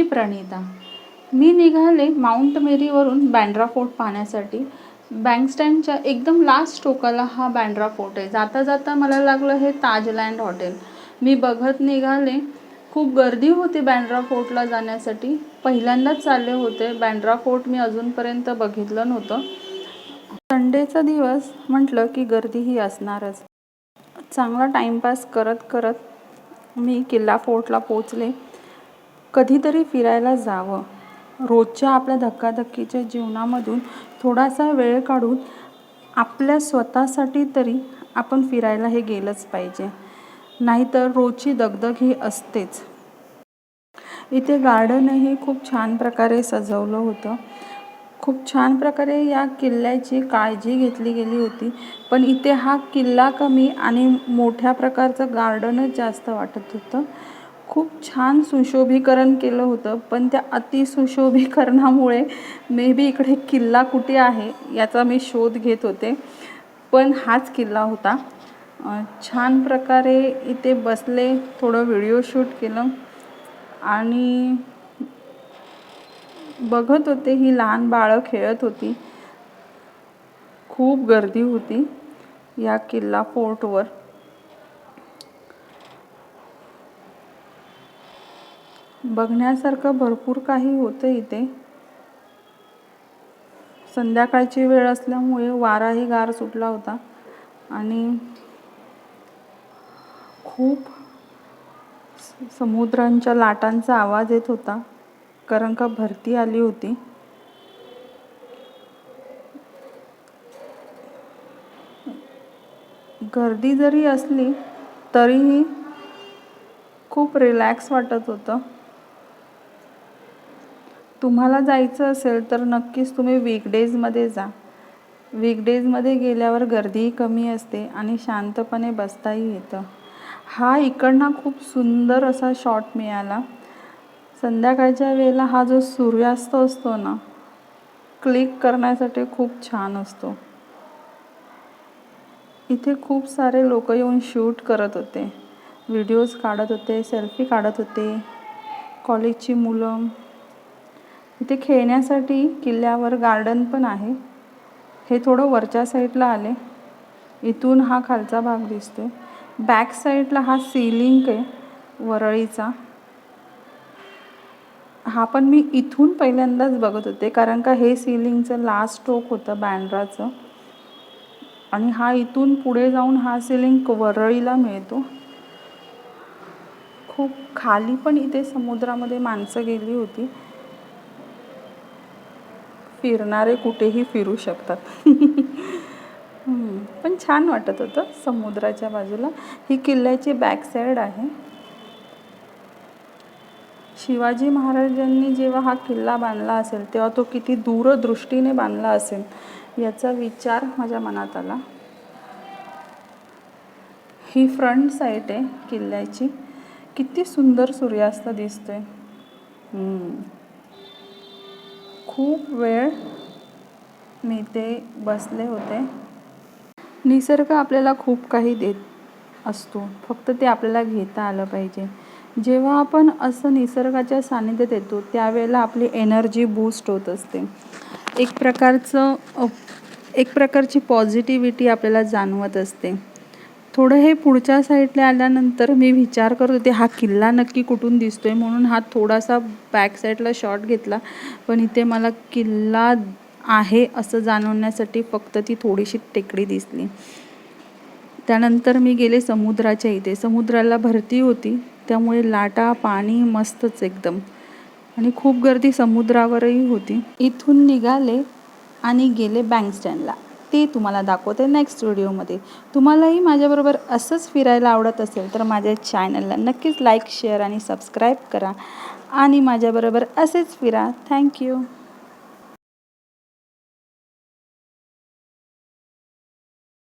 मी प्रणिता. मी निघाले mount मेरीवरून Bandra fort पाहण्यासाठी. बँकस्टँडच्या एकदम लास्ट टोकाला हा बँड्रा फोर्ट आहे. जाता जाता मला लागलं हे ताजलँड हॉटेल. मी बघत निघाले. खूप गर्दी होती बँड्रा फोर्टला जाण्यासाठी. पहिल्यांदाच चालले होते. बँड्रा फोर्ट मी अजूनपर्यंत बघितलं नव्हतं. संडेचा दिवस म्हटलं की गर्दी ही असणारच. चांगला टाईमपास करत करत मी किल्ला फोर्टला पोचले कधीतरी फिरायला जावं. रोजच्या आपल्या धक्काधक्कीच्या जीवनामधून थोडासा वेळ काढून आपल्या स्वतःसाठी तरी आपण फिरायला हे गेलंच पाहिजे. नाहीतर रोजची दगदग ही असतेच. इथे गार्डनही खूप छान प्रकारे सजवलं होतं. खूप छान प्रकारे या किल्ल्याची काळजी घेतली गेली होती. पण इथे हा किल्ला कमी आणि मोठ्या प्रकारचं गार्डनच जास्त वाटत होतं. खूप छान सुशोभीकरण केलं होतं पण त्या अतिसुशोभीकरणामुळे मे बी इकडे किल्ला कुठे आहे याचा मी शोध घेत होते पण हाच किल्ला होता. छान प्रकारे इथे बसले थोडं व्हिडिओ शूट केलं आणि बघत होते ही लहान बाळं खेळत होती. खूप गर्दी होती या किल्ला फोर्टवर. बघण्यासारखं भरपूर काही होतं इथे. संध्याकाळची वेळ असल्यामुळे वाराही गार सुटला होता. आणि खूप समुद्रांच्या लाटांचा आवाज येत होता. कारण का भरती आली होती. गर्दी जरी असली तरीही खूप रिलॅक्स वाटत होतं. तुम्हाला जायचं असेल तर नक्कीच तुम्ही वीकडेजमध्ये जा. वीकडेजमध्ये गेल्यावर गर्दीही कमी असते आणि शांतपणे बसताही येतं. हा इकडनं खूप सुंदर असा शॉट मिळाला. संध्याकाळच्या वेळेला हा जो सूर्यास्त असतो ना क्लिक करण्यासाठी खूप छान असतो. इथे खूप सारे लोक येऊन शूट करत होते. व्हिडिओज काढत होते सेल्फी काढत होते. कॉलेजची मुलं इथे खेळण्यासाठी किल्ल्यावर गार्डन पण आहे. हे थोडं वरच्या साईडला आले. इथून हा खालचा भाग दिसतो बॅक साईडला हा सीलिंग आहे वरळीचा. हा पण मी इथून पहिल्यांदाच बघत होते कारण का हे सिलिंगचं लास्ट टोक होतं बँड्राचं आणि हा इथून पुढे जाऊन हा सिलिंग वरळीला मिळतो. खूप खाली पण इथे समुद्रामध्ये माणसं गेली होती. फिरणारे कुठेही फिरू शकतात. पण छान वाटत होतं समुद्राच्या बाजूला. ही किल्ल्याची बॅक साईड आहे. शिवाजी महाराजांनी जेव्हा हा किल्ला बांधला असेल तेव्हा तो किती दूरदृष्टीने बांधला असेल याचा विचार माझ्या मनात आला. ही फ्रंट साईट आहे किल्ल्याची. किती सुंदर सूर्यास्त दिसतोय. खूप वेळ मी ते बसले होते. निसर्ग आपल्याला खूप काही देत असतो. फक्त ते आपल्याला घेता आलं पाहिजे. जेव्हा आपण असं निसर्गाच्या सानिध्यात येतो त्यावेळेला आपली एनर्जी बूस्ट होत असते. एक प्रकारचं एक प्रकारची पॉझिटिव्हिटी आपल्याला जाणवत असते. थोडं हे पुढच्या साईडला आल्यानंतर मी विचार करत होते हा किल्ला नक्की कुठून दिसतो आहे म्हणून हा थोडासा बॅक साईडला शॉट घेतला. पण इथे मला किल्ला आहे असं जाणवण्यासाठी फक्त ती थोडीशी टेकडी दिसली. त्यानंतर मी गेले समुद्राच्या इथे. समुद्राला भरती होती. त्यामुळे लाटा पाणी मस्तच एकदम. आणि खूप गर्दी समुद्रावरही होती. इथून निघाले आणि गेले बँक स्टँडला ती तुम्हाला दाखवते नेक्स्ट व्हिडिओमध्ये तुम्हालाही माझ्याबरोबर असंच फिरायला आवडत असेल तर माझ्या चॅनलला नक्कीच लाईक शेअर आणि सबस्क्राईब करा. आणि माझ्याबरोबर असेच फिरा. थँक्यू